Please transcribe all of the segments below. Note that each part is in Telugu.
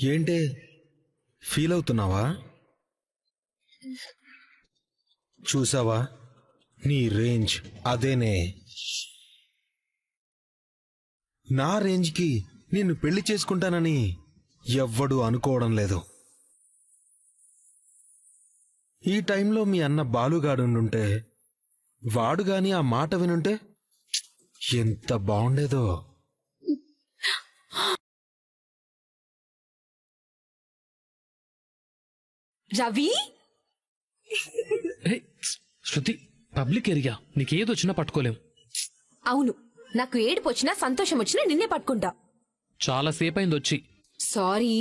ఏంటే ఫీల్ అవుతున్నావా? చూసావా? నీ రేంజ్ అదేనే. నా రేంజ్కి నిన్ను పెళ్ళి చేసుకుంటానని ఎవ్వడూ అనుకోవడం లేదు. ఈ టైంలో మీ అన్న బాలుగాడుండుంటే వాడు గాని ఆ మాట వినుంటే ఎంత బాగుండేదో రవి శృతి పబ్లిక్ ఏరియా. నీకేది వచ్చినా పట్టుకోలేం అవును నాకు ఏడుపు వచ్చినా సంతోషం వచ్చినా నిన్నే పట్టుకుంటా. చాలా సేపు అయింది వచ్చి. సారీ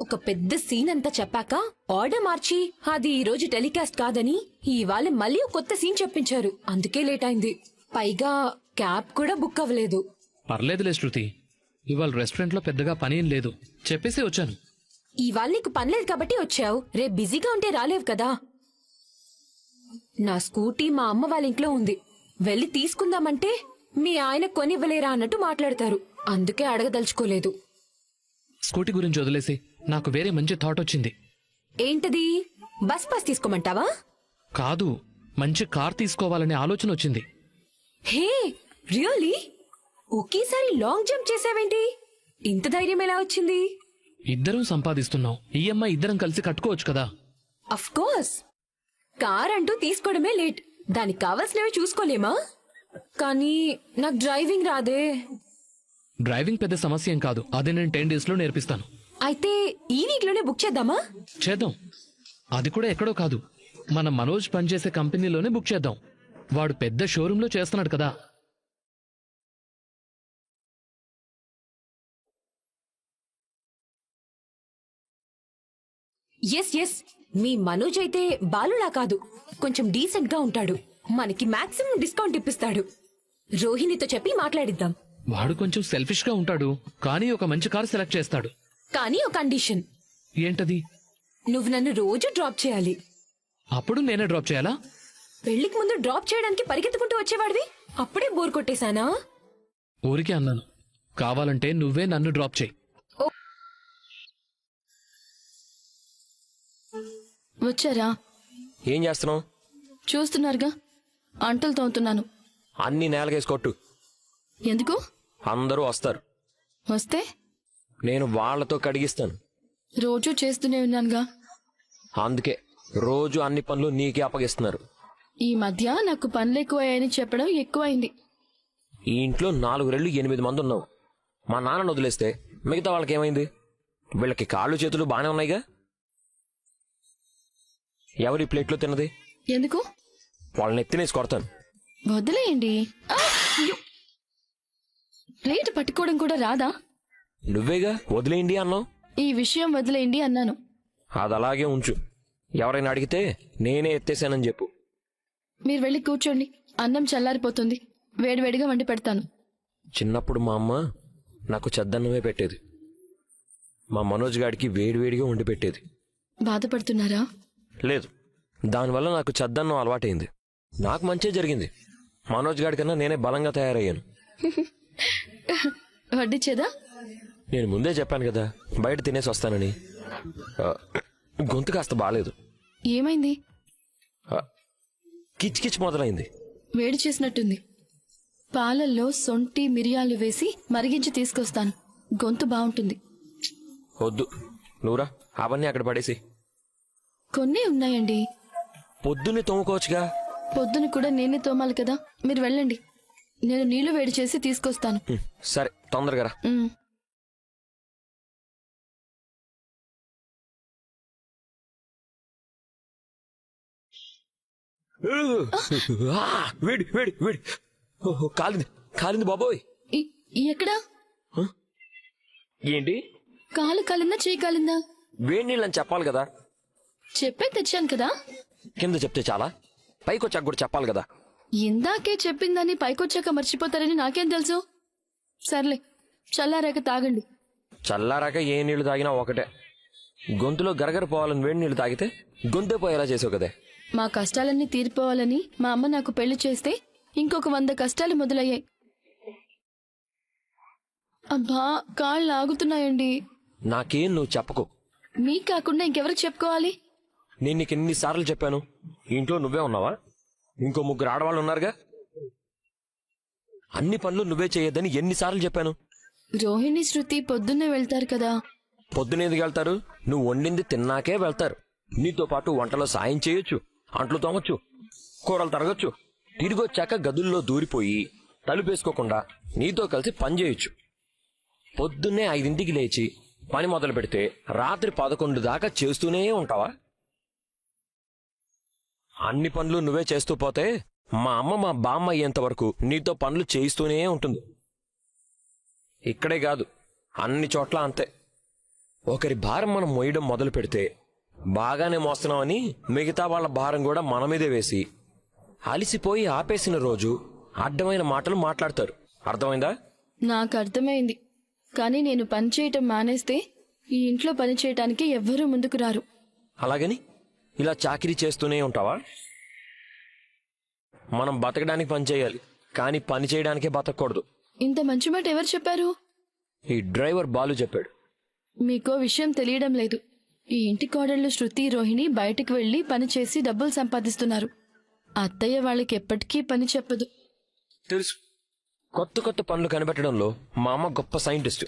ఒక పెద్ద సీన్ అంతా చెప్పాక ఆర్డర్ మార్చి అది ఈ రోజు టెలికాస్ట్ కాదని ఇవాళ మళ్ళీ కొత్త సీన్ చెప్పించారు. అందుకే లేట్ అయింది. పైగా క్యాబ్ కూడా బుక్ అవ్వలేదు. పర్లేదులే శృతి. ఇవాళ రెస్టారెంట్లో పెద్దగా పని ఏం లేదు. చెప్పేసి వచ్చాను. ఇవాళ నీకు పనిలేదు కాబట్టి వచ్చావు. రేపు బిజీగా ఉంటే రాలేవు కదా. నా స్కూటీ మా అమ్మ వాళ్ళ ఇంట్లో ఉంది. వెళ్ళి తీసుకుందామంటే మీ ఆయన కొనివ్వలేరా అన్నట్టు మాట్లాడతారు. అందుకే అడగదలుచుకోలేదు. స్కూటీ గురించి వదిలేసి నాకు వేరే మంచి థాట్ వచ్చింది. ఏంటది? బస్ పాస్ తీసుకోమంటావా? కాదు మంచి కార్ తీసుకోవాలనే ఆలోచన వచ్చింది. Hey really? ఒకేసారి లాంగ్ జంప్ చేసావేంటి? ఇంత ధైర్యం ఎలా వచ్చింది? ఇద్దరం సంపాదిస్తున్నాం. ఈఎంఐ ఇద్దరం కలిసి కట్టుకోవచ్చు కదా. అఫ్ కోర్స్ కార్ అంటూ తీసుకోవడమే లేట్ దానికి కావాల్సినవి చూసుకోలేమా? కానీ నాకు డ్రైవింగ్ రాదే. డ్రైవింగ్ పెద్ద సమస్య ఏం కాదు. అదే నేను టెన్ డేస్లో నేర్పిస్తాను. అయితే ఈ వీక్లోనే బుక్ చేద్దామా? చేద్దాం. అది కూడా ఎక్కడో కాదు. మన మనోజ్ పనిచేసే కంపెనీలోనే బుక్ చేద్దాం. వాడు పెద్ద షోరూంలో చేస్తున్నాడు కదా. ఎస్ ఎస్ మీ మనోజ్ అయితే బాలులా కాదు. కొంచెం డీసెంట్గా ఉంటాడు. మనకి మాక్సిమం డిస్కౌంట్ ఇప్పిస్తాడు. రోహిణితో చెప్పి మాట్లాడిద్దాం. వాడు కొంచెం సెల్ఫిష్గా ఉంటాడు. కానీ ఒక మంచి కార్ సెలెక్ట్ చేస్తాడు. కానీ ఒక కండిషన్. ఏంటది? నువ్వు నన్ను రోజు డ్రాప్ చేయాలి. అప్పుడు నేనే డ్రాప్ చేయాలా? పెళ్ళికి ముందు డ్రాప్ చేయడానికి పరిగెత్తుకుంటూ వచ్చేవాడివి? అప్పుడే బోర్ కొట్టేశానా? ఊరికే అన్నాను. కావాలంటే నువ్వే నన్ను డ్రాప్ చేయి. వచ్చారా? ఏం చేస్తున్నావు? చూస్తున్నారుగా. అంటలు తోముతున్నాను. అన్ని నేలకేసి కొట్టు. ఎందుకు? అందరూ వస్తారు. వస్తే? నేను వాళ్ళతో కడిగిస్తాను. రోజూ చేస్తూనే ఉన్నానుగా. అందుకే రోజు అన్ని పనులు నీకే అప్పగిస్తున్నారు. ఈ మధ్య నాకు పనులు ఎక్కువయ్యాయని చెప్పడం ఎక్కువైంది. ఈ ఇంట్లో నాలుగు రెళ్ళు ఎనిమిది మంది ఉన్నావు. మా నాన్నను వదిలేస్తే మిగతా వాళ్ళకి ఏమైంది వీళ్ళకి కాళ్ళు చేతులు బాగానే ఉన్నాయిగా? ఎవరి ప్లేట్లో తిన్నది? ఎందుకు? వాళ్ళని ఎత్తినేసి కొడతాను. వదిలేయండి. ఆ! అయ్యో! ప్లేట్ పట్టుకోవడం కూడా రాదా? నువ్వేగా? వదిలేయండి అన్నావు? ఈ విషయం వదిలేయండి అన్నాను. అది అలాగే ఉంచు. ఎవరైనా అడిగితే నేనే ఎత్తేసానని చెప్పు. మీరు వెళ్ళి కూర్చోండి. అన్నం చల్లారిపోతుంది. వేడివేడిగా వండి పెడతాను. చిన్నప్పుడు మా అమ్మ నాకు చెద్దన్నమే పెట్టేది. మా మనోజ్ గాడికి వేడివేడిగా వండి పెట్టేది. బాధపడుతున్నారా? లేదు. దానివల్ల నాకు చెద్దన్నం అలవాటైంది. నాకు మంచే జరిగింది. మనోజ్ గాడి కన్నా నేనే బలంగా తయారయ్యాను. వడ్డిచ్చేదా నేను ముందే చెప్పాను కదా బయట తినేసి వస్తానని. ఆ, గొంతు కాస్త బాగాలేదు ఏమైంది? కిచ్ మొదలైంది. వేడి చేసినట్టుంది. పాలల్లో సొంటి మిరియాలు వేసి మరిగించి తీసుకొస్తాను. గొంతు బాగుంటుంది. వద్దు. నువ్వురా అవన్నీ అక్కడ పడేసి. కొన్ని ఉన్నాయండి. పొద్దున్నే తోముకోవచ్చుగా? పొద్దున కూడా నేనే తోమాలి కదా. మీరు వెళ్ళండి. నేను నీళ్ళు వేడి చేసి తీసుకొస్తాను. హ్మ్, సరే తొందరగా రా. ఉమ్. ఆ, వేడి వేడి వేడి. ఓహో, కాలింది కాలింది బాబోయ్. ఈ- ఈ ఎక్కడా? ఏంటి? కాలు కాలిందా చేయి కాలిందా? వేడి నీళ్ళని చెప్పాలి కదా. చెప్పే తెచ్చాను కదా. కింద చెప్తే చాలా. పైకి వచ్చాక కూడా చెప్పాలి కదా. ఇందాకే చెప్పిందని పైకొచ్చాక మర్చిపోతారని నాకేం తెలుసు? సర్లే చల్లారాక తాగండి. చల్లారాక ఏ నీళ్ళు తాగినా ఒకటే. గొంతులో గరగర పోవాలని వేడి నీళ్ళు తాగితే గొంతే పోయేలా చేసావు కదే. మా కష్టాలన్నీ తీరిపోవాలని మా అమ్మ నాకు పెళ్ళి చేస్తే ఇంకొక వంద కష్టాలు మొదలయ్యాయి. అబ్బా కాళ్ళు ఆగుతున్నాయండి. నాకేం నువ్వు చెప్పకు. మీకు కాకుండా ఇంకెవరికి చెప్పుకోవాలి? నేను నీకు ఎన్నిసార్లు చెప్పాను? ఇంట్లో నువ్వే ఉన్నావా? ఇంకో ముగ్గురు ఆడవాళ్ళు ఉన్నారుగా? అన్ని పనులు నువ్వే చేయొద్దని ఎన్నిసార్లు చెప్పాను? రోహిణి శృతి పొద్దున్నే వెళ్తారు కదా. పొద్దునేందుకు వెళ్తారు? నువ్వు వండింది తిన్నాకే వెళ్తారు. నీతో పాటు వంటలో సాయం చేయొచ్చు అంట్లు తోమొచ్చు కూరలు తరగొచ్చు. తిరిగి వచ్చాక గదుల్లో దూరిపోయి తలుపేసుకోకుండా నీతో కలిసి పని చేయొచ్చు. పొద్దున్నే ఐదింటికి లేచి పని మొదలు పెడితే రాత్రి పదకొండు దాకా చేస్తూనే ఉంటావా? అన్ని పనులు నువ్వే చేస్తూ పోతే మా అమ్మ మా బామ్మ అయ్యేంత వరకు నీతో పనులు చేయిస్తూనే ఉంటుంది. ఇక్కడే కాదు అన్ని చోట్ల అంతే. ఒకరి భారం మనం మోయడం మొదలు పెడితే బాగానే మోస్తున్నామని మిగతా వాళ్ళ భారం కూడా మన మీదే వేసి అలిసిపోయి ఆపేసిన రోజు అడ్డమైన మాటలు మాట్లాడతారు. అర్థమైందా? నాకు అర్థమైంది. కానీ నేను పని చేయటం మానేస్తే ఈ ఇంట్లో పని చేయటానికి ఎవ్వరూ ముందుకు రారు. అలాగని? ఇలా చాకిరీ చేస్తూనే ఉంటావా? మనం బతకడానికి పని చేయాలి కానీ పని చేయడానికే బతకూడదు ఇంత మంచి మాట ఎవరు చెప్పారు? ఈ డ్రైవర్ బాలు చెప్పాడు. మీకో విషయం తెలియడం లేదు. ఈ ఇంటి కోడళ్ళు శృతి రోహిణి బయటకు వెళ్ళి పని చేసి డబ్బులు సంపాదిస్తున్నారు. అత్తయ్య వాళ్ళకి ఎప్పటికీ పని చెప్పదు. తెలుసు. కొత్త కొత్త పనులు కనిపెట్టడంలో మా అమ్మ గొప్ప సైంటిస్ట్.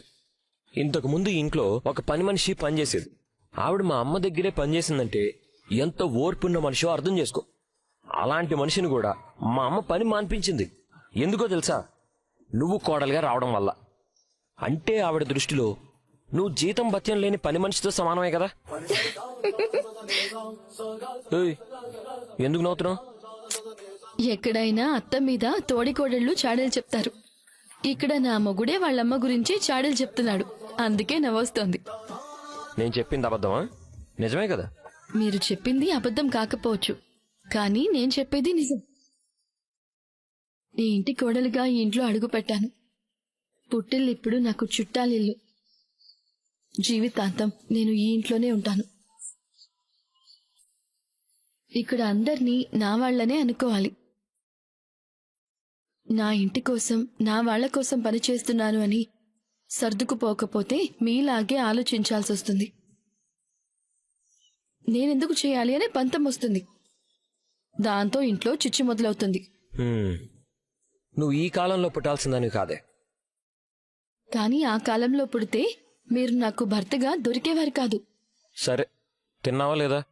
ఇంతకు ముందు ఇంట్లో ఒక పని మనిషి పనిచేసేది. ఆవిడ మా అమ్మ దగ్గరే పనిచేసిందంటే ఎంత ఓర్పున్న మనిషో అర్థం చేసుకో. అలాంటి మనిషిని కూడా మా అమ్మ పని మాన్పించింది. ఎందుకో తెలుసా? నువ్వు కోడలుగా రావడం వల్ల. అంటే ఆవిడ దృష్టిలో నువ్వు జీతం భత్యం లేని పని మనిషితో సమానమే కదా? ఏయ్, ఎందుకు నవ్వుతున్నావు? ఎక్కడైనా అత్త మీద తోడికోడళ్ళు చాడీలు చెప్తారు. ఇక్కడ నా మొగుడే వాళ్ళమ్మ గురించి చాడీలు చెప్తున్నాడు. అందుకే నవ్వొస్తోంది. నేను చెప్పింది అబద్ధమా? నిజమే కదా? మీరు చెప్పింది అబద్ధం కాకపోవచ్చు. కానీ నేను చెప్పేది నిజం. ఈ ఇంటి కోడలుగా ఈ ఇంట్లో అడుగు పెట్టాను. పుట్టిల్లు ఇప్పుడు నాకు చుట్టాలిల్లు. జీవితాంతం నేను ఈ ఇంట్లోనే ఉంటాను. ఇక్కడ అందర్నీ నా వాళ్ళనే అనుకోవాలి. నా ఇంటి కోసం నా వాళ్ళ కోసం పనిచేస్తున్నాను అని సర్దుకుపోకపోతే మీలాగే ఆలోచించాల్సి వస్తుంది నేనెందుకు చేయాలి అనే పంతం వస్తుంది. దాంతో ఇంట్లో చిచ్చు మొదలవుతుంది. హ్మ్. నువ్వు ఈ కాలంలో పుట్టాల్సిందని కాదే. కానీ ఆ కాలంలో పుడితే మీరు నాకు భర్తగా దొరికేవారు కాదు. సరే తిన్నావా లేదా?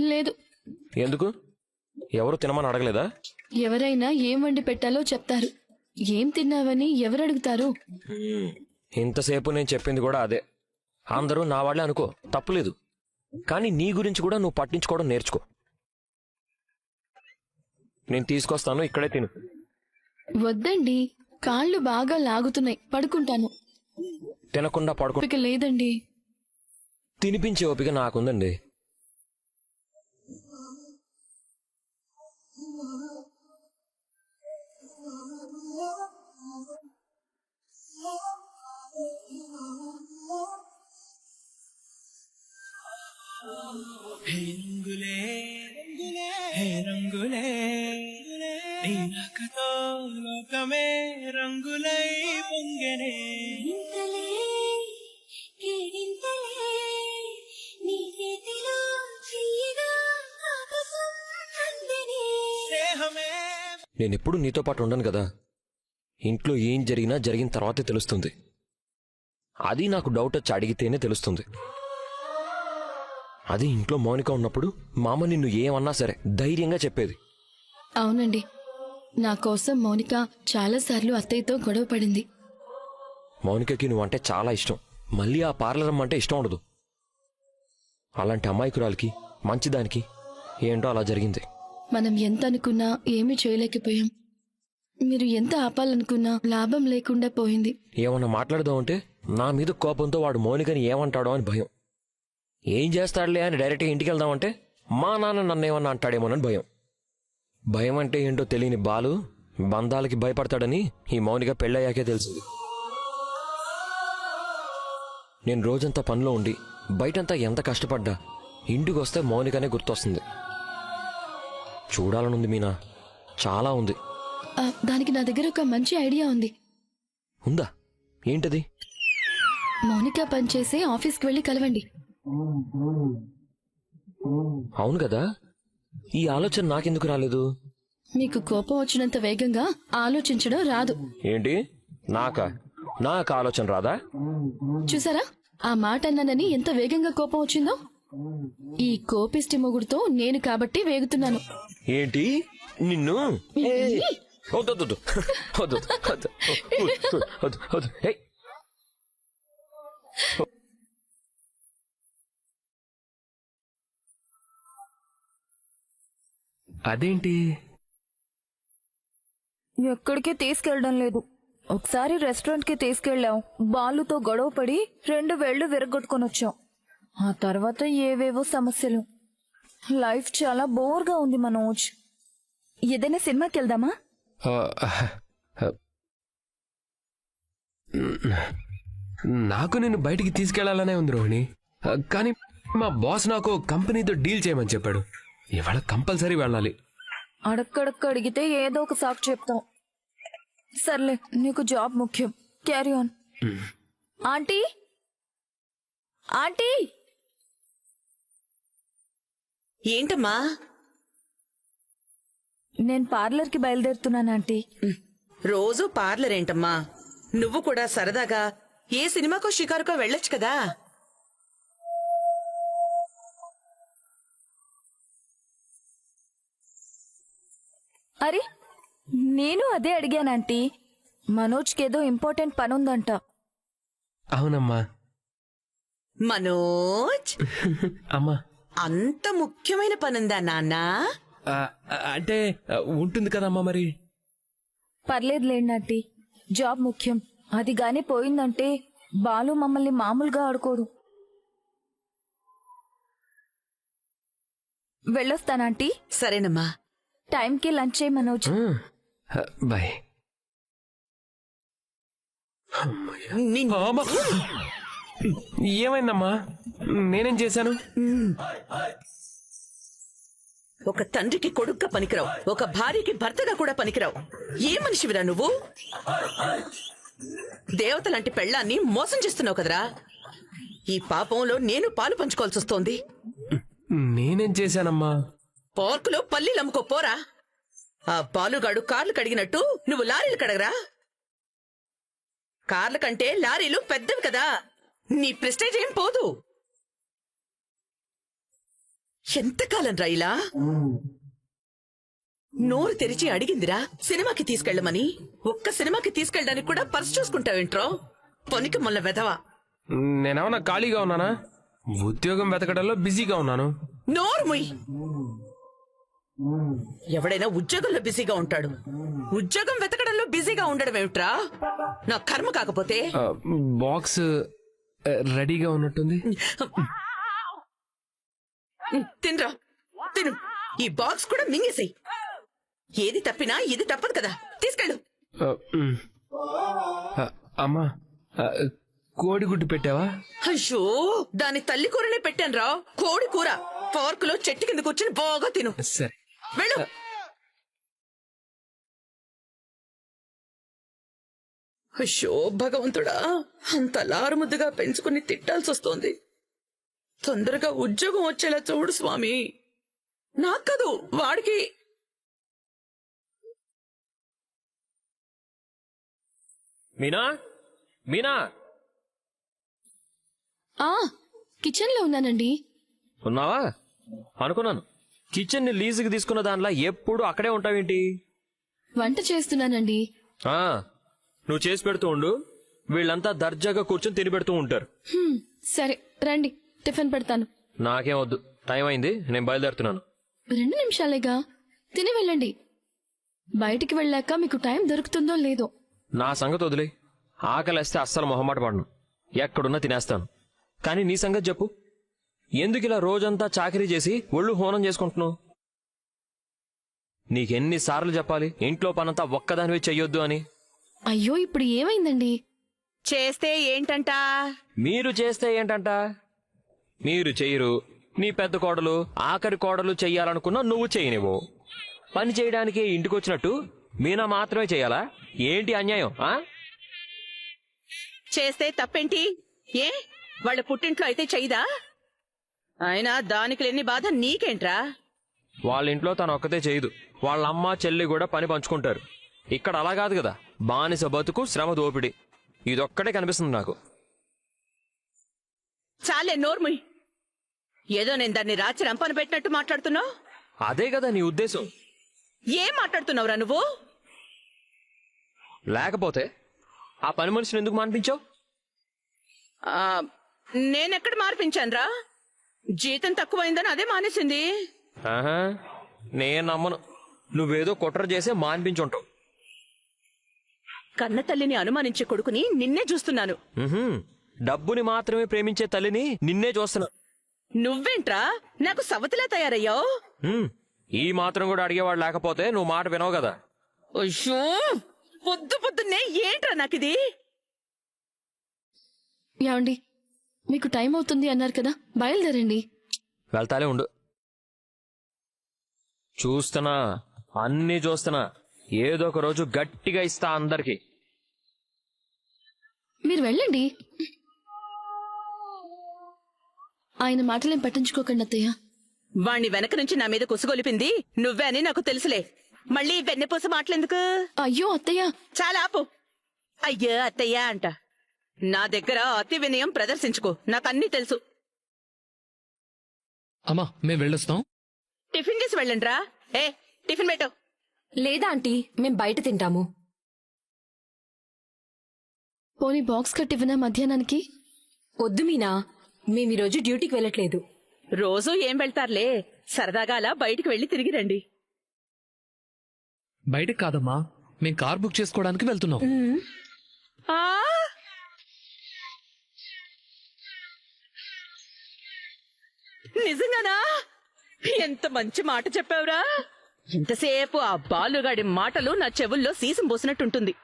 లేదు. ఎందుకు? ఎవరు తినమని అడగలేదా? ఎవరైనా ఏం వండి పెట్టాలో చెప్తారు. ఏం తిన్నావని ఎవరు అడుగుతారు. ఇంతసేపు నేను చెప్పింది కూడా అదే. అందరూ నా వాళ్ళే అనుకో తప్పులేదు. కానీ నీ గురించి కూడా నువ్వు పట్టించుకోవడం నేర్చుకో. నేను తీసుకొస్తాను ఇక్కడే తిను. వద్దండి. కాళ్ళు బాగా లాగుతున్నాయి. పడుకుంటాను. తినకుండా పడుకో ఓపిక లేదండి. తినిపించే ఓపిక నాకుందండి. రంగులే హే రంగులే నీ లోకమే రంగులై పొంగనే. ఇంతలే కేరింతలే నీ చేతిలో చెయ్యగా ఆకాశం అందనే. స్నేహమే. నేనెప్పుడు నీతో పాటు ఉండను కదా. ఇంట్లో ఏం జరిగినా జరిగిన తర్వాతే తెలుస్తుంది. అది నాకు డౌట్ వచ్చి అడిగితేనే తెలుస్తుంది. అది ఇంట్లో మౌనిక ఉన్నప్పుడు మా అమ్మ నిన్ను ఏమన్నా సరే ధైర్యంగా చెప్పేది. అవునండి. నా కోసం మౌనిక చాలాసార్లు అత్తయ్యతో గొడవ పడింది. మౌనికకి నువ్వంటే చాలా ఇష్టం. మళ్ళీ ఆ పార్లర్ అంటే ఇష్టం ఉండదు. అలాంటి అమాయకురాలకి మంచిదానికి ఏంటో అలా జరిగింది. మనం ఎంత అనుకున్నా ఏమీ చేయలేకపోయాం. మీరు ఎంత ఆపాలనుకున్నా లాభం లేకుండా పోయింది. ఏమన్నా మాట్లాడదామంటే నా మీద కోపంతో వాడు మౌనికని ఏమంటాడో అని భయం. ఏం చేస్తాడులే అని డైరెక్ట్గా ఇంటికి వెళ్దామంటే మా నాన్న నన్ను ఏమన్నా అంటాడేమోనని భయం. భయం అంటే ఏంటో తెలియని బాలు బంధాలకి భయపడతాడని ఈ మౌనిక పెళ్ళయ్యాకే తెలిసింది. నేను రోజంతా పనిలో ఉండి బయటంతా ఎంత కష్టపడ్డా ఇంటికి వస్తే మౌనికనే గుర్తొస్తుంది. చూడాలనుంది మీనా చాలా ఉంది. ఆ, దానికి నా దగ్గర ఒక మంచి ఐడియా ఉంది. ఉందా? ఏంటది? మౌనిక పనిచేసే ఆఫీస్కి వెళ్ళి కలవండి. అవును కదా ఈ ఆలోచన నాకెందుకు రాలేదు మీకు కోపం వచ్చినంత వేగంగా ఆలోచించడం రాదు ఏంటి నాకా నాకు ఆలోచన రాదా చూసారా ఆ మాట అన్నానని ఎంత వేగంగా కోపం వచ్చిందో ఈ కోపిష్టి మొగుడుతో నేను కాబట్టి వేగుతున్నాను ఏంటి నిన్ను ఏయ్, వద్దు, వద్దు, వద్దు. అదేంటి? ఎక్కడికి తీసుకెళ్ళడం లేదు. ఒకసారి రెస్టారెంట్కి తీసుకెళ్ళాం. బాలుతో గొడవ పడి రెండు వేళ్ళు విరగొట్టుకొని వచ్చాం. ఆ తర్వాత ఏవేవో సమస్యలు. లైఫ్ చాలా బోర్గా ఉంది మనోజ్. ఏదైనా సినిమాకి వెళ్దామా? నాకు నేను బయటికి తీసుకెళ్ళాలనే ఉంది రోహిణి. కానీ మా బాస్ నాకు కంపెనీతో డీల్ చేయమని చెప్పాడు. ఇవాళ కంపల్సరీ వెళ్ళాలి. అడక్కడక్క అడిగితే ఏదో ఒక సాకు చెప్తాం. సర్లే నీకు జాబ్ ముఖ్యం. Carry on aunty? ఆంటీ? ఏంటమ్మా? నేను పార్లర్కి బయలుదేరుతున్నాను ఆంటీ. రోజు పార్లర్ ఏంటమ్మా? నువ్వు కూడా సరదాగా ఏ సినిమాకో షికారుకో వెళ్ళొచ్చు కదా? అరే నేను అదే అడిగాను ఆంటీ. మనోజ్కి ఏదో ఇంపార్టెంట్ పని ఉందంట అవునమ్మా. మనోజ్? అమ్మా. అంత ముఖ్యమైన పనుందా నాన్న? ఆ, ఆ, అంటే ఆ, ఉంటుంది కదమ్మా మరి? పర్లేదులేండి జాబ్ ముఖ్యం. అది గాని పోయిందంటే బాలు మమ్మల్ని మామూలుగా ఆడుకోడు. వెళ్ళొస్తానంటీ సరేనమ్మా. టైంకి లంచ్ చేయి మనోజ్. బాయ్. ఏమైందమ్మా? నేనేం చేశాను? ఒక తండ్రికి కొడుక్క పనికిరావు. ఒక భార్యకి భర్తగా కూడా పనికిరావు. ఏ మనిషివిరా నువ్వు? దేవత లాంటి పెళ్ళాన్ని మోసం చేస్తున్నావు కదరా? ఈ పాపంలో నేను పాలు పంచుకోవాల్సి వస్తోంది. నేనేం చేశానమ్మా? పార్కులో పల్లీలు అమ్ముకో పోరా. ఆ పాలుగాడు కార్లు కడిగినట్టు నువ్వు లారీలు కడగరా. కార్ల కంటే లారీలు పెద్దవి కదా. నీ ప్రెస్టేజ్ ఏం పోదు. ఎంతకాలం రైలా నోరు తెరిచి అడిగిందిరా సినిమాకి తీసుకెళ్ళమని. ఒక్క సినిమాకి తీసుకెళ్ళడానికి కూడా పర్స్ చూసుకుంటావేంట్రో? పనికి మొన్న వెధవా. నేనేమన్నా ఖాళీగా ఉన్నానా? ఉద్యోగం వెతకడంలో బిజీగా ఉన్నాను. నోరు ముయ్. ఎవడైనా ఉద్యోగంలో బిజీగా ఉంటాడు. ఉద్యోగం వెతకడంలో బిజీగా ఉండడం ఏమిట్రా? నా కర్మ కాకపోతే? బాక్స్ రెడీగా ఉన్నట్టుంది. తినరా. తిను. ఈ బాక్స్ కూడా మింగేసేయ్. ఏది తప్పినా ఇది తప్పదు కదా. తీసుకెళ్ళు. అమ్మా కోడిగుడ్డు పెట్టావా? అయ్యో దాని తల్లి కూరనే పెట్టాను రా కోడి కూర. పార్కులో చెట్టు కింద కూర్చుని బాగా తిను. సరే. వెళ్ళు. అయ్యో భగవంతుడా అంత లారుముద్దుగా పెంచుకుని తిట్టాల్సి వస్తోంది తొందరగా ఉద్యోగం వచ్చేలా చూడు స్వామి. నాకు కాదు వాడికి. మీనా? మీనా? ఆ కిచెన్లో ఉన్నానండి. ఉన్నావా? అనుకున్నాను. కిచెన్ని లీజుకి తీసుకున్న దానిలా ఎప్పుడు అక్కడే ఉంటావేంటి? వంట చేస్తున్నానండి. ఆ నువ్వు చేసి పెడుతూ ఉండు. వీళ్ళంతా దర్జాగా కూర్చొని తిని పెడుతూ ఉంటారు. హ్మ్, సరే రండి టిఫిన్ పెడతాను. నాకేం వద్దు. టైం అయింది నేను బయలుదేరుతున్నాను. రెండు నిమిషాలేగా? తిని వెళ్ళండి. బయటికి వెళ్ళాక మీకు టైం దొరుకుతుందో లేదో. నా సంగతి వదిలే ఆకలేస్తే అస్సలు మొహమాట పడను. ఎక్కడున్నా తినేస్తాను. కానీ నీ సంగతి చెప్పు. ఎందుకు ఇలా రోజంతా చాకరీ చేసి ఒళ్ళు హోనం చేసుకుంటున్నావు? నీకెన్నిసార్లు చెప్పాలి ఇంట్లో పనంతా ఒక్కదానివే చెయ్యొద్దు అని? అయ్యో ఇప్పుడు ఏమైందండి? చేస్తే ఏంటంట? మీరు చేస్తే ఏంటంట? మీరు చెయ్యరు నీ పెద్ద కోడలు ఆఖరి కోడలు చెయ్యాలనుకున్నా నువ్వు చేయనివ్వు. పని చేయడానికి ఇంటికొచ్చినట్టు మీనా మాత్రమే చెయ్యాలా ఏంటి అన్యాయం ఆ? చేస్తే తప్పేంటి? ఏ? వాళ్ళ పుట్టింట్లో అయితే చెయ్యదా? అయినా దానికి లేని బాధ నీకేంట్రా? వాళ్ళ ఇంట్లో తను ఒక్కతే చేయదు. వాళ్ళ అమ్మ చెల్లి కూడా పని పంచుకుంటారు. ఇక్కడ అలా కాదు కదా. బానిస బతుకు శ్రమ దోపిడి. ఇదొక్కటే కనిపిస్తుంది నాకు. చాలే నోర్ముయ్. ఏదో నేను దాన్ని రాచి రంపన పెట్టినట్టు మాట్లాడుతున్నావు? అదే కదా నీ ఉద్దేశం. ఏం మాట్లాడుతున్నావురా నువ్వు? లేకపోతే ఆ పని మనిషిని ఎందుకు మానిపించావు? నేనెక్కడ మార్పించానురా జీతం తక్కువైందని అదే మానేసింది. ఆహా నేను నమ్మను. నువ్వేదో కుట్ర చేసే మాన్పించుంటావు. కన్న తల్లిని అనుమానించే కొడుకుని నిన్నే చూస్తున్నాను. ఉహుం, డబ్బుని మాత్రమే ప్రేమించే తల్లిని నిన్నే చూస్తున్నా నువ్వేంట్రా? నాకు సవతిలా తయారయ్యావు. ఉమ్, ఈ మాత్రం కూడా అడిగేవాడు లేకపోతే నువ్వు మాట వినవు కదా. అయ్యో పొద్దు పొద్దున్నే ఏంట్రా నాకిది? యాండి మీకు టైం అవుతుంది అన్నారు కదా బయలుదేరండి. వెళ్తాలే ఉండు. చూస్తున్నా అన్నీ చూస్తున్నా. ఏదో ఒక రోజు గట్టిగా ఇస్తా అందరికి. మీరు వెళ్ళండి. ఆయన మాటలేం పట్టించుకోకండి అత్తయ్య. వాణ్ణి వెనక నుంచి నా మీద కుసుగొలిపింది నువ్వే అని నాకు తెలుసులే. మళ్ళీ వెన్నెపూస మాటలెందుకు? అయ్యో అత్తయ్య. చాలా ఆపు. అయ్యో అత్తయ్య అంట. నా దగ్గర అతి వినయం ప్రదర్శించుకో. నాకన్నీ తెలుసు. అమ్మా మేము వెళ్ళొస్తాం. టిఫిన్ చేసి వెళ్ళండిరా. ఏ టిఫిన్ పెట్టు. లేదా ఆంటీ మేం బయట తింటాము. పోనీ బాక్స్ కట్టివ్వనా మధ్యాహ్నానికి? వద్దు మీనా మేము ఈరోజు డ్యూటీకి వెళ్ళట్లేదు. రోజూ ఏం వెళ్తారులే? సరదాగా అలా బయటికి వెళ్ళి తిరిగి రండి. బయటకు కాదమ్మా మేము కార్ బుక్ చేసుకోవడానికి వెళ్తున్నాం. ఆ నిజంగానా? ఎంత మంచి మాట చెప్పావురా? ఇంతసేపు ఆ బాలుగాడి మాటలు నా చెవుల్లో సీసం పోసినట్టుంటుంది.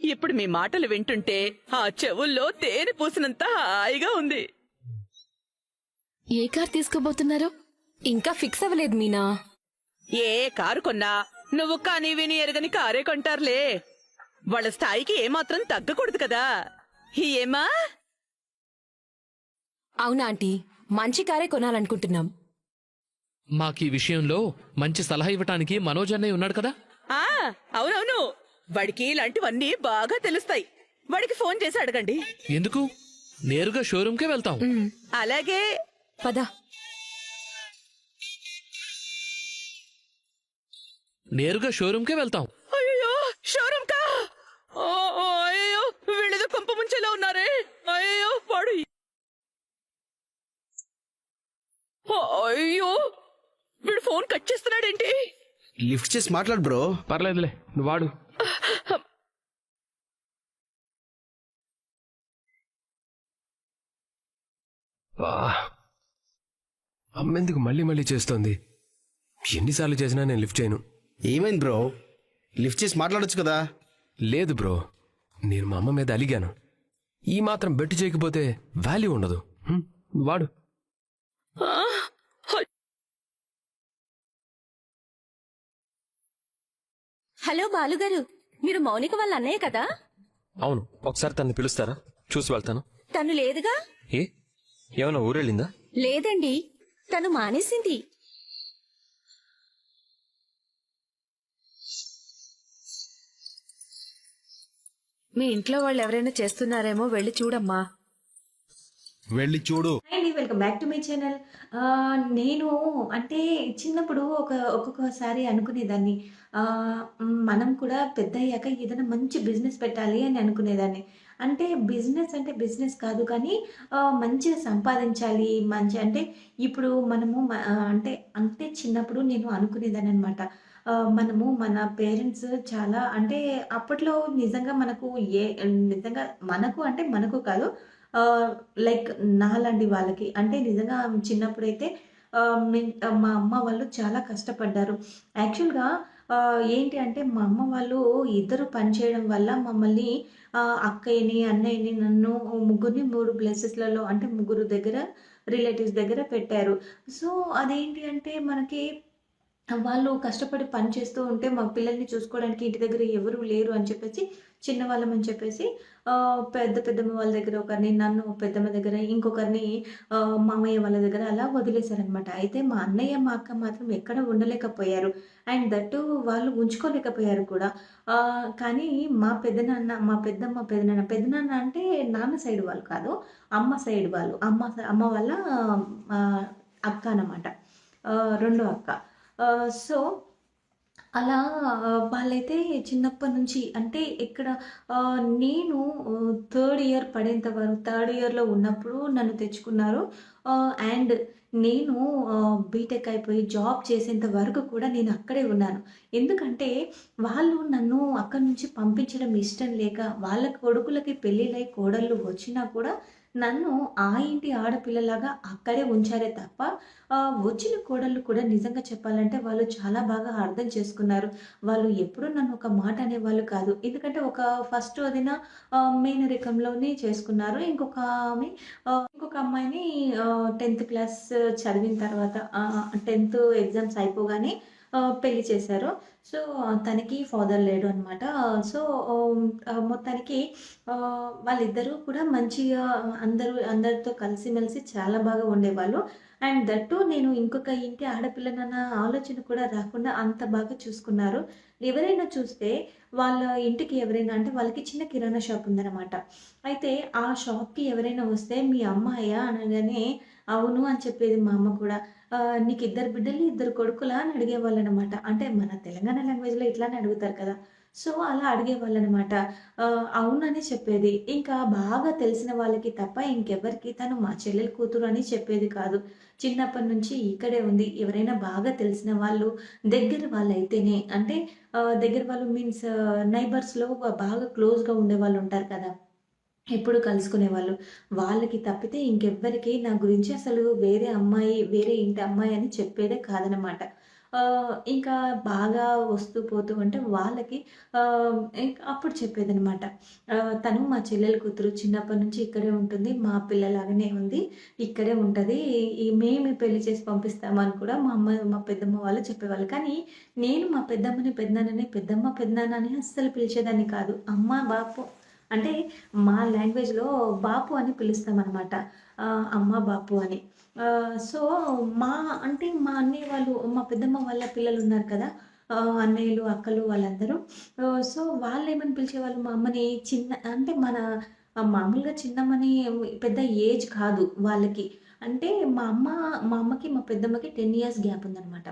ఇప్పుడు మీ మాటలు వింటుంటే ఆ చెవుల్లో తేనె పూసినంత హాయిగా ఉంది. ఏ కార్ తీసుకోబోతున్నారు? ఇంకా ఫిక్స్ అవ్వలేదు మీనా. ఏ కారు కొన్నా? నువ్వు కానీ విని ఎరగని కారే కొంటారులే. వాళ్ళ స్థాయికి ఏమాత్రం తగ్గకూడదు కదా. ఏమా? అవునా ఆంటీ? మంచి కారే కొనాలనుకుంటున్నాం. మాకు ఈ విషయంలో మంచి సలహా ఇవ్వటానికి మనోజ్ అన్నయ్య ఉన్నాడు కదా? ఆ అవునవును. వాడికి ఇలాంటివన్నీ బాగా తెలుస్తాయి. వాడికి ఫోన్ చేసి అడగండి. ఎందుకు? నేరుగా షోరూమ్కే వెళ్తాం. అలాగే. పద. నేరుగా షోరూమ్కే వెళ్తాం. అయ్యో షోరూమ్ కా ఓ, ఓ, అయ్యో వీళ్ళేదో కొంప ముంచేలా ఉన్నారే. అయ్యో వాడు ఓ, అయ్యో వీడు ఫోన్ కట్ చేస్తున్నాడేంటి? లిఫ్ట్ చేసి మాట్లాడు బ్రో. పర్లేదులే నువ్వు వాడు. అమ్మెందుకు మళ్ళీ మళ్ళీ చేస్తోంది? ఎన్నిసార్లు చేసినా నేను లిఫ్ట్ చేయను. ఏమైంది బ్రో? లిఫ్ట్ చేసి మాట్లాడొచ్చు కదా? లేదు బ్రో నేను మా అమ్మ మీద అలిగాను. ఈ మాత్రం బెట్టు చేయకపోతే వాల్యూ ఉండదు. హ్మ్, వాడు. హలో బాలుగారు మీరు మౌనిక వాళ్ళ అన్నయ్య కదా? అవును ఒకసారి తన్ని పిలుస్తారా? చూసి వెళ్తాను. తను లేదుగా? ఏ? ఏమైనా ఊరెళ్ళిందా? లేదండి తను మానేసింది. మీ ఇంట్లో వాళ్ళు ఎవరైనా చేస్తున్నారేమో వెళ్ళి చూడమ్మా. వెళ్ళి చూడు. అండి welcome back to my channel నేను అంటే చిన్నప్పుడు ఒక ఒక్కొక్కసారి అనుకునేదాన్ని. ఆ, మనం కూడా పెద్ద అయ్యాక ఏదైనా మంచి బిజినెస్ పెట్టాలి అని అనుకునేదాన్ని. అంటే బిజినెస్ అంటే బిజినెస్ కాదు కానీ ఆ, మంచిగా సంపాదించాలి. మంచి అంటే ఇప్పుడు మనము మ- అంటే అంటే చిన్నప్పుడు నేను అనుకునేదాన్ని అనమాట మనము మన పేరెంట్స్ చాలా అంటే అప్పట్లో నిజంగా మనకు ఏ నిజంగా మనకు అంటే మనకు కాదు లైక్ నాలాంటి వాళ్ళకి. అంటే నిజంగా చిన్నప్పుడైతే మా అమ్మ వాళ్ళు చాలా కష్టపడ్డారు. యాక్చువల్గా ఏంటి అంటే మా అమ్మ వాళ్ళు ఇద్దరు పనిచేయడం వల్ల మమ్మల్ని అక్కయ్యని అన్నయ్యని నన్ను ముగ్గురిని మూడు ప్లేసెస్లలో అంటే ముగ్గురు దగ్గర రిలేటివ్స్ దగ్గర పెట్టారు. సో అదేంటి అంటే మనకి వాళ్ళు కష్టపడి పని చేస్తూ ఉంటే మా పిల్లల్ని చూసుకోవడానికి ఇంటి దగ్గర ఎవరు లేరు అని చెప్పేసి చిన్నవాళ్ళం అని చెప్పేసి పెద్ద పెద్దమ్మ వాళ్ళ దగ్గర ఒకరిని నన్ను పెద్దమ్మ దగ్గర ఇంకొకరిని మామయ్య వాళ్ళ దగ్గర అలా వదిలేశారనమాట అయితే మా అన్నయ్య మా అక్క మాత్రం ఎక్కడ ఉండలేకపోయారు. అండ్ దట్టు వాళ్ళు ఉంచుకోలేకపోయారు కూడా. కానీ మా పెద్దనాన్న మా పెద్దమ్మ పెద్దనాన్న పెద్దనాన్న అంటే నాన్న సైడ్ వాళ్ళు కాదు అమ్మ సైడ్ వాళ్ళు అమ్మ అమ్మ వాళ్ళ అక్క అన్నమాట. రెండో అక్క. సో అలా వాళ్ళైతే చిన్నప్పటి నుంచి అంటే ఇక్కడ నేను థర్డ్ ఇయర్ పడేంత వరకు థర్డ్ ఇయర్లో ఉన్నప్పుడు నన్ను తెచ్చుకున్నారు. అండ్ నేను బీటెక్ అయిపోయి జాబ్ చేసేంత వరకు కూడా నేను అక్కడే ఉన్నాను. ఎందుకంటే వాళ్ళు నన్ను అక్కడి నుంచి పంపించడం ఇష్టం లేక వాళ్ళ కొడుకులకి పెళ్ళిళ్ళై కోడళ్ళు వచ్చినా కూడా నన్ను ఆ ఇంటి ఆడపిల్లలాగా అక్కడే ఉంచారే తప్ప వచ్చిన కోడళ్ళు కూడా నిజంగా చెప్పాలంటే వాళ్ళు చాలా బాగా అర్థం చేసుకున్నారు. వాళ్ళు ఎప్పుడూ నన్ను ఒక మాట అనేవాళ్ళు కాదు. ఎందుకంటే ఒక ఫస్ట్ వదిన మెయిన్ మేనరికంలోనే చేసుకున్నారు. ఇంకొక ఆమె ఇంకొక అమ్మాయిని టెన్త్ క్లాస్ చదివిన తర్వాత టెన్త్ ఎగ్జామ్స్ అయిపోగానే పెళ్ళి చేశారు. సో తనకి ఫాదర్ లేడు అనమాట సో మొత్తానికి వాళ్ళిద్దరూ కూడా మంచిగా అందరూ అందరితో కలిసిమెలిసి చాలా బాగా ఉండేవాళ్ళు. అండ్ దట్టు నేను ఇంకొక ఇంటి ఆడపిల్లనన్న ఆలోచన కూడా రాకుండా అంత బాగా చూసుకున్నారు. ఎవరైనా చూస్తే వాళ్ళ ఇంటికి ఎవరైనా అంటే వాళ్ళకి చిన్న కిరాణా షాప్ ఉందన్నమాట. అయితే ఆ షాప్కి ఎవరైనా వస్తే మీ అమ్మాయ అనగానే అవును అని చెప్పేది మా అమ్మ కూడా. నీకు ఇద్దరు బిడ్డలు ఇద్దరు కొడుకులా అని అడిగేవాళ్ళు అనమాట అంటే మన తెలంగాణ లాంగ్వేజ్లో ఇట్లానే అడుగుతారు కదా. సో అలా అడిగేవాళ్ళు అనమాట అవునని చెప్పేది. ఇంకా బాగా తెలిసిన వాళ్ళకి తప్ప ఇంకెవరికి తను మా చెల్లెలు కూతురు అని చెప్పేది కాదు. చిన్నప్పటి నుంచి ఇక్కడే ఉంది. ఎవరైనా బాగా తెలిసిన వాళ్ళు దగ్గర వాళ్ళు అయితేనే అంటే దగ్గర వాళ్ళు మీన్స్ నైబర్స్లో బాగా క్లోజ్గా ఉండే వాళ్ళు ఉంటారు కదా. ఎప్పుడు కలుసుకునే వాళ్ళు వాళ్ళకి తప్పితే ఇంకెవ్వరికి నా గురించి అసలు వేరే అమ్మాయి వేరే ఇంటి అమ్మాయి అని చెప్పేదే కాదనమాట ఇంకా బాగా వస్తూ పోతూ ఉంటే వాళ్ళకి ఆ, అప్పుడు చెప్పేదనమాట తను మా చెల్లెల కూతురు చిన్నప్పటి నుంచి ఇక్కడే ఉంటుంది. మా పిల్లలాగానే ఉంది. ఇక్కడే ఉంటుంది. ఈ మేము పెళ్ళి చేసి పంపిస్తామని కూడా మా అమ్మ మా పెద్దమ్మ వాళ్ళు చెప్పేవాళ్ళు. కానీ నేను మా పెద్దమ్మని పెద్దనాన్నని పెద్దమ్మ పెద్దనాన్న అని అస్సలు పిలిచేదాన్ని కాదు. అమ్మ బాపు అంటే మా లాంగ్వేజ్లో బాపు అని పిలుస్తామన్నమాట. అమ్మ బాపు అని. సో మా అంటే మా అన్నయ్య వాళ్ళు మా పెద్దమ్మ వాళ్ళ పిల్లలు ఉన్నారు కదా. అన్నయ్యలు అక్కలు వాళ్ళందరూ. సో వాళ్ళు ఏమని పిలిచేవాళ్ళు? మా అమ్మని చిన్న అంటే మన మామూలుగా చిన్నమ్మని పెద్ద ఏజ్ కాదు వాళ్ళకి. అంటే మా అమ్మ మా అమ్మకి మా పెద్దమ్మకి టెన్ ఇయర్స్ గ్యాప్ ఉందన్నమాట.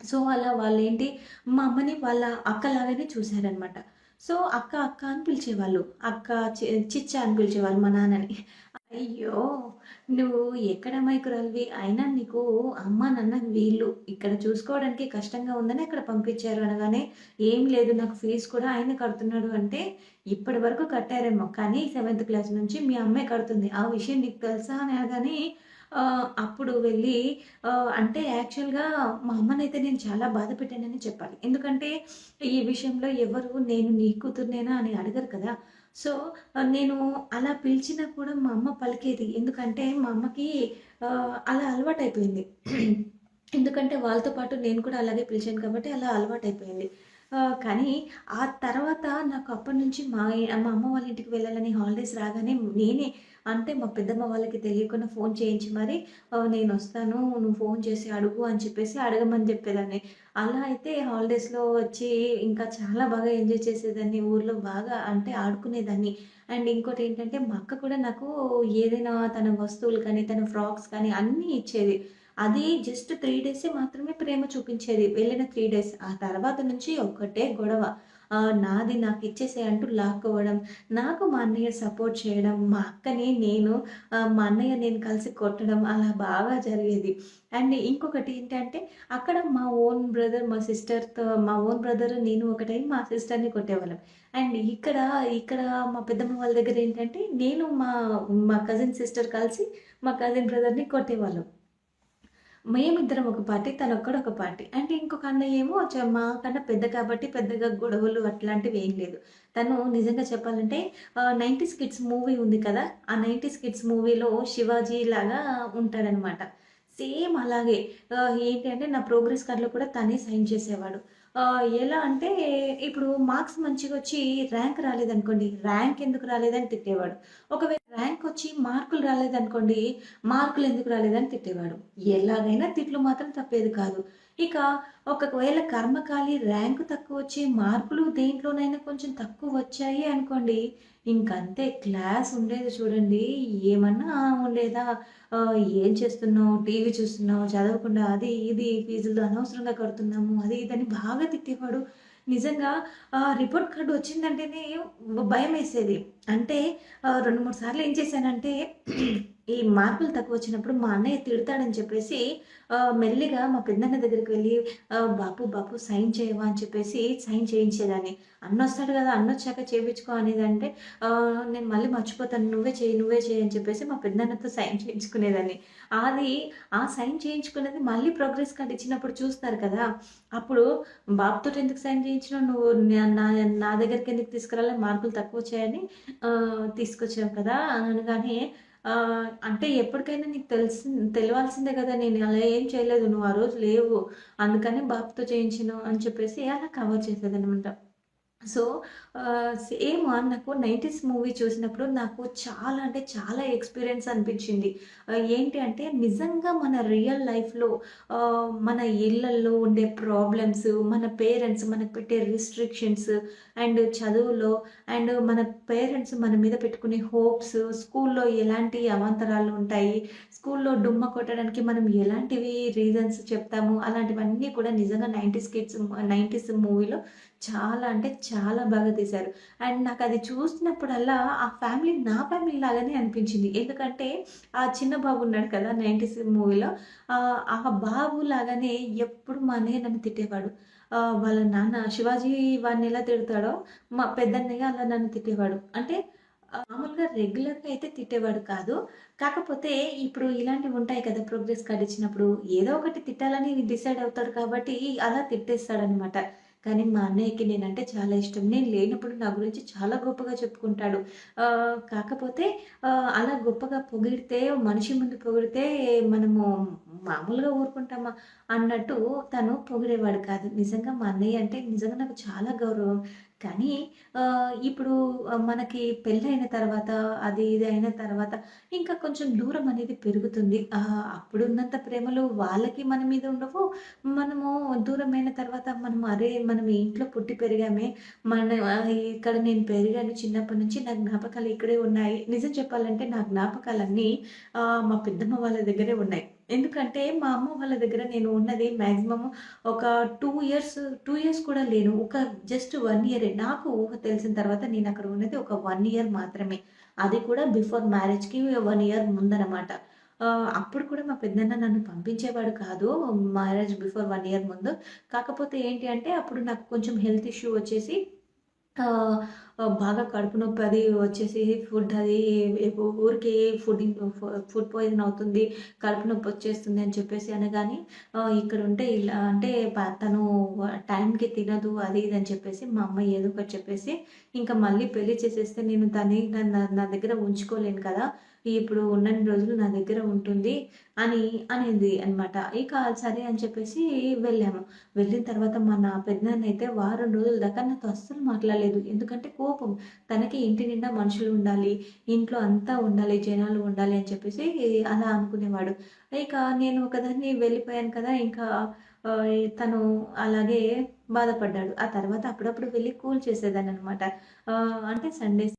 సో అలా వాళ్ళు ఏంటి మా అమ్మని వాళ్ళ అక్కలాగానే చూశారనమాట సో అక్క అక్క అని పిలిచేవాళ్ళు. అక్క చి- చిచ్చ అని పిలిచేవాళ్ళు మా నాన్నని. అయ్యో నువ్వు ఎక్కడ మైకురాలివి? అయినా నీకు అమ్మ నాన్న వీళ్ళు ఇక్కడ చూసుకోవడానికి కష్టంగా ఉందని అక్కడ పంపించారు అనగానే ఏం లేదు నాకు ఫీజు కూడా ఆయన కడుతున్నాడు అంటే ఇప్పటి వరకు కట్టారేమో. కానీ సెవెంత్ క్లాస్ నుంచి మీ అమ్మాయి కడుతుంది. ఆ విషయం నీకు తెలుసా? అనగానే అప్పుడు వెళ్ళి అంటే యాక్చువల్గా మా అమ్మనైతే నేను చాలా బాధ పెట్టానని చెప్పాలి. ఎందుకంటే ఈ విషయంలో ఎవరు నేను నీ కూతురునేనా అని అడగరు కదా. సో నేను అలా పిలిచినా కూడా మా అమ్మ పలికేది. ఎందుకంటే మా అమ్మకి అలా అలవాటు అయిపోయింది ఎందుకంటే వాళ్ళతో పాటు నేను కూడా అలాగే పిలిచాను కాబట్టి అలా అలవాటు అయిపోయింది కానీ ఆ తర్వాత నాకు అప్పటి నుంచి మా మా అమ్మ వాళ్ళ ఇంటికి వెళ్ళాలని హాలిడేస్ రాగానే నేనే అంటే మా పెద్దమ్మ వాళ్ళకి తెలియకుండా ఫోన్ చేయించి మరి నేను వస్తాను నువ్వు ఫోన్ చేసి అడుగు అని చెప్పేసి అడగమని చెప్పేదాన్ని. అలా అయితే హాలిడేస్లో వచ్చి ఇంకా చాలా బాగా ఎంజాయ్ చేసేదాన్ని ఊర్లో బాగా అంటే ఆడుకునేదాన్ని. అండ్ ఇంకోటి ఏంటంటే మా అక్క కూడా నాకు ఏదైనా తన వస్తువులు కానీ తన ఫ్రాక్స్ కానీ అన్నీ ఇచ్చేది. అది జస్ట్ త్రీ డేసే మాత్రమే ప్రేమ చూపించేది. వెళ్ళిన త్రీ డేస్ ఆ తర్వాత నుంచి ఒక్కటే గొడవ. నాది నాకు ఇచ్చేసే అంటూ లాక్కోవడం నాకు మా అన్నయ్య సపోర్ట్ చేయడం మా అక్కని నేను మా అన్నయ్య నేను కలిసి కొట్టడం అలా బాగా జరిగేది. అండ్ ఇంకొకటి ఏంటంటే అక్కడ మా ఓన్ బ్రదర్ మా సిస్టర్తో మా ఓన్ బ్రదర్ నేను ఒకటై మా సిస్టర్ని కొట్టేవాళ్ళం. అండ్ ఇక్కడ ఇక్కడ మా పెద్దమ్మ వాళ్ళ దగ్గర ఏంటంటే నేను మా మా కజిన్ సిస్టర్ కలిసి మా కజిన్ బ్రదర్ని కొట్టేవాళ్ళం. మేమిద్దరం ఒక పార్టీ తను ఒక్కడు ఒక పార్టీ. అంటే ఇంకొక అన్నయ్య ఏమో మా కన్నా పెద్ద కాబట్టి పెద్దగా గొడవలు అట్లాంటివి ఏం లేదు. తను నిజంగా చెప్పాలంటే నైంటీస్ కిడ్స్ మూవీ ఉంది కదా ఆ నైంటీస్ కిడ్స్ మూవీలో శివాజీ లాగా ఉంటాడనమాట. సేమ్ అలాగే ఏంటి అంటే నా ప్రోగ్రెస్ కార్డులో కూడా తనే సైన్ చేసేవాడు. ఎలా అంటే ఇప్పుడు మార్క్స్ మంచిగా వచ్చి ర్యాంక్ రాలేదనుకోండి ర్యాంక్ ఎందుకు రాలేదని తిట్టేవాడు. ఒకవేళ ర్యాంక్ వచ్చి మార్కులు రాలేదనుకోండి మార్కులు ఎందుకు రాలేదని తిట్టేవాడు. ఎలాగైనా తిట్లు మాత్రం తప్పేది కాదు. ఇక ఒకవేళ కర్మకాలి ర్యాంకు తక్కువ వచ్చి మార్కులు దేంట్లోనైనా కొంచెం తక్కువ వచ్చాయి అనుకోండి ఇంకంతే క్లాస్ ఉండేది చూడండి ఏమన్నా ఉండేదా? ఏం చేస్తున్నావు? టీవీ చూస్తున్నావు? చదవకుండా అది ఇది ఫీజులు అనవసరంగా కడుతున్నాము. అది ఇదని బాగా తిట్టేవాడు. నిజంగా ఆ రిపోర్ట్ కార్డు వచ్చిందంటేనే భయం వేసేది అంటే రెండు మూడు సార్లు ఏం చేశానంటే ఈ మార్కులు తక్కువ వచ్చినప్పుడు మా అన్నయ్య తిడతాడని చెప్పేసి మెల్లిగా మా పెద్దన్న దగ్గరికి వెళ్ళి బాపు బాపు సైన్ చేయవా? అని చెప్పేసి సైన్ చేయించేదాన్ని. అన్న వస్తాడు కదా అన్న వచ్చాక చేయించుకో అనేది అంటే నేను మళ్ళీ మర్చిపోతాను నువ్వే చేయి నువ్వే చేయి అని చెప్పేసి మా పెద్దన్నతో సైన్ చేయించుకునేదాన్ని. అది ఆ సైన్ చేయించుకునేది మళ్ళీ ప్రోగ్రెస్ కార్డ్ ఇచ్చినప్పుడు చూస్తారు కదా అప్పుడు బాబుతో ఎందుకు సైన్ చేయించినావు? నువ్వు నా- నా నా దగ్గరికి ఎందుకు తీసుకురాలే? మార్కులు తక్కువ వచ్చాయని తీసుకొచ్చావు కదా అనగానే అంటే ఎప్పటికైనా నీకు తెలిసి తెలియాల్సిందే కదా నేను అలా ఏం చేయలేదు నువ్వు ఆ రోజు లేవు అందుకని బాబుతో చేయించిన అని చెప్పేసి అలా కవర్ చేసేది అనమాట సో సేమ్ నాకు నైంటీస్ మూవీ చూసినప్పుడు నాకు చాలా అంటే చాలా ఎక్స్పీరియన్స్ అనిపించింది. ఏంటి అంటే నిజంగా మన రియల్ లైఫ్లో మన ఇళ్ళల్లో ఉండే ప్రాబ్లమ్స్ మన పేరెంట్స్ మనకు పెట్టే రిస్ట్రిక్షన్స్ అండ్ చదువులో అండ్ మన పేరెంట్స్ మన మీద పెట్టుకునే హోప్స్ స్కూల్లో ఎలాంటి అవాంతరాలు ఉంటాయి స్కూల్లో డుమ్మ కొట్టడానికి మనం ఎలాంటివి రీజన్స్ చెప్తాము అలాంటివన్నీ కూడా నిజంగా నైంటీస్ కిడ్స్ నైంటీస్ మూవీలో చాలా అంటే చాలా బాగా తీశారు. అండ్ నాకు అది చూసినప్పుడల్లా ఆ ఫ్యామిలీ నా ఫ్యామిలీ లాగానే అనిపించింది. ఎందుకంటే ఆ చిన్న బాబు ఉన్నాడు కదా నైంటీస్ మూవీలో ఆ బాబు లాగానే ఎప్పుడు మా అన్నయ్య నన్ను తిట్టేవాడు. వాళ్ళ నాన్న శివాజీ వాడిని ఎలా తిడతాడో మా పెద్దన్నయ్య అలా నన్ను తిట్టేవాడు. అంటే మామూలుగా రెగ్యులర్గా అయితే తిట్టేవాడు కాదు. కాకపోతే ఇప్పుడు ఇలాంటివి ఉంటాయి కదా ప్రోగ్రెస్ కార్డ్ ఇచ్చినప్పుడు ఏదో ఒకటి తిట్టాలని డిసైడ్ అవుతాడు కాబట్టి అలా తిట్టేస్తాడనమాట కానీ మా అన్నయ్యకి నేనంటే చాలా ఇష్టం. నేను లేనప్పుడు నా గురించి చాలా గొప్పగా చెప్పుకుంటాడు. ఆ, కాకపోతే అలా గొప్పగా పొగిడితే మనిషి ముందు పొగిడితే మనము మామూలుగా ఊరుకుంటామా అన్నట్టు తను పొగిడేవాడు కాదు. నిజంగా మా అన్నయ్య అంటే నిజంగా నాకు చాలా గౌరవం. కానీ ఆ, ఇప్పుడు మనకి పెళ్ళైన తర్వాత అది ఇది అయిన తర్వాత ఇంకా కొంచెం దూరం అనేది పెరుగుతుంది. అప్పుడున్నంత ప్రేమలు వాళ్ళకి మన మీద ఉండవు. మనము దూరమైన తర్వాత మనం అరే మనం ఇంట్లో పుట్టి పెరిగామే. మన ఇక్కడ నేను పెరిగాను చిన్నప్పటి నుంచి నా జ్ఞాపకాలు ఇక్కడే ఉన్నాయి. నిజం చెప్పాలంటే నా జ్ఞాపకాలన్నీ మా పెద్దమ్మ వాళ్ళ దగ్గరే ఉన్నాయి. ఎందుకంటే మా అమ్మ వాళ్ళ దగ్గర నేను ఉన్నది మ్యాక్సిమమ్ ఒక టూ ఇయర్స్ టూ ఇయర్స్ కూడా లేను. ఒక జస్ట్ వన్ ఇయరే నాకు ఊహ తెలిసిన తర్వాత నేను అక్కడ ఉన్నది ఒక వన్ ఇయర్ మాత్రమే. అది కూడా బిఫోర్ మ్యారేజ్కి వన్ ఇయర్ ముందనమాట. అప్పుడు కూడా మా పెద్దన్న నన్ను పంపించేవాడు కాదు. మ్యారేజ్ బిఫోర్ వన్ ఇయర్ ముందు. కాకపోతే ఏంటి అంటే అప్పుడు నాకు కొంచెం హెల్త్ ఇష్యూ వచ్చేసి బాగా కడుపు నొప్పి అది వచ్చేసి ఫుడ్ అది ఊరికి ఫుడ్ ఫుడ్ పాయిజన్ అవుతుంది కడుపు నొప్పి వచ్చేస్తుంది అని చెప్పేసి అనగాని ఇక్కడ ఉంటే ఇలా అంటే తను టైంకి తినదు అది ఇది అని చెప్పేసి మా అమ్మ ఏదో ఒకటి చెప్పేసి ఇంకా మళ్ళీ పెళ్ళి చేసేస్తే నేను తని నా దగ్గర ఉంచుకోలేను కదా ఇప్పుడు ఉన్నన్ని రోజులు నా దగ్గర ఉంటుంది అని అనేది అనమాట ఇక సరే అని చెప్పేసి వెళ్ళాము. వెళ్ళిన తర్వాత మన పెద్దనాన్న అయితే వారం రోజుల దాకా నాతో అస్సలు మాట్లాడలేదు. ఎందుకంటే కోపం. తనకి ఇంటి నిండా మనుషులు ఉండాలి ఇంట్లో అంతా ఉండాలి జనాలు ఉండాలి అని చెప్పేసి అలా అనుకునేవాడు. ఇక నేను ఒకదాన్ని వెళ్ళిపోయాను కదా ఇంకా తను అలాగే బాధపడ్డాడు. ఆ తర్వాత అప్పుడప్పుడు వెళ్ళి కూల్ చేసేదాన్ని అనమాట అంటే సండేస్